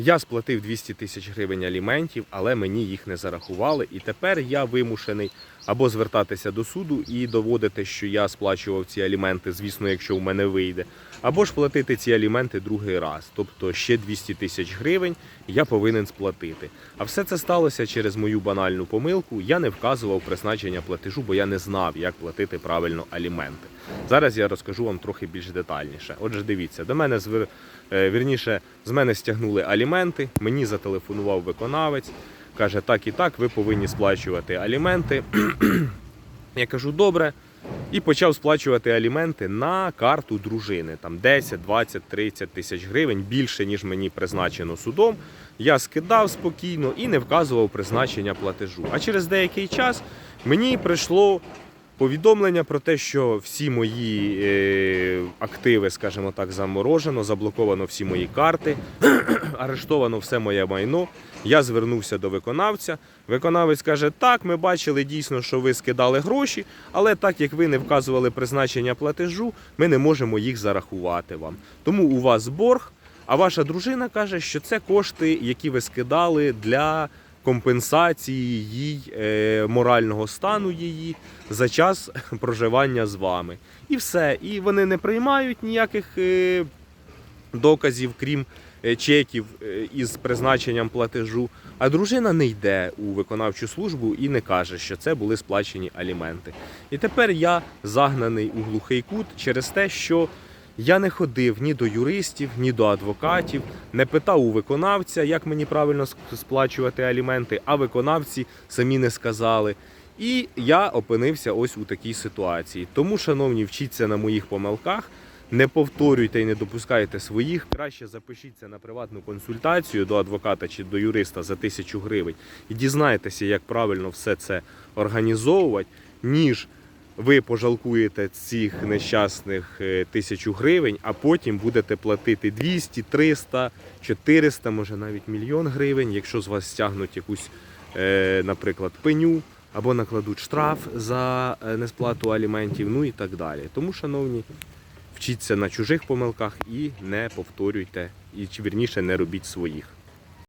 Я сплатив 200 тисяч гривень аліментів, але мені їх не зарахували. І тепер я вимушений або звертатися до суду і доводити, що я сплачував ці аліменти, звісно, якщо в мене вийде, або ж платити ці аліменти другий раз. Тобто ще 200 тисяч гривень я повинен сплатити. А все це сталося через мою банальну помилку. Я не вказував призначення платежу, бо я не знав, як платити правильно аліменти. Зараз я розкажу вам трохи більш детальніше. Отже, дивіться, до мене звер... е, вірніше, з мене стягнули аліменти. Мені зателефонував виконавець. Каже, так і так, ви повинні сплачувати аліменти. Я кажу, добре. І почав сплачувати аліменти на карту дружини. Там 10, 20, 30 тисяч гривень більше, ніж мені призначено судом. Я скидав спокійно і не вказував призначення платежу. А через деякий час мені прийшло повідомлення про те, що всі мої е, активи, скажімо так, заморожено, заблоковано всі мої карти, арештовано все моє майно. Я звернувся до виконавця. Виконавець каже: так, ми бачили дійсно, що ви скидали гроші, але так як ви не вказували призначення платежу, ми не можемо їх зарахувати вам. Тому у вас борг. А ваша дружина каже, що це кошти, які ви скидали для компенсації їй е, морального стану її за час проживання з вами. І все. І вони не приймають ніяких е, доказів, крім е, чеків із призначенням платежу. А дружина не йде у виконавчу службу і не каже, що це були сплачені аліменти. І тепер я загнаний у глухий кут через те, що я не ходив ні до юристів, ні до адвокатів, не питав у виконавця, як мені правильно сплачувати аліменти, а виконавці самі не сказали. І я опинився ось у такій ситуації. Тому, шановні, вчіться на моїх помилках. Не повторюйте і не допускайте своїх. Краще запишіться на приватну консультацію до адвоката чи до юриста за тисячу гривень і дізнайтеся, як правильно все це організовувати, ніж ви пожалкуєте цих нещасних е, тисячу гривень, а потім будете платити 200, 300, 400, може навіть мільйон гривень, якщо з вас стягнуть якусь, е, наприклад, пеню або накладуть штраф за е, несплату аліментів, ну і так далі. Тому, шановні, вчіться на чужих помилках і не повторюйте, і вірніше не робіть своїх.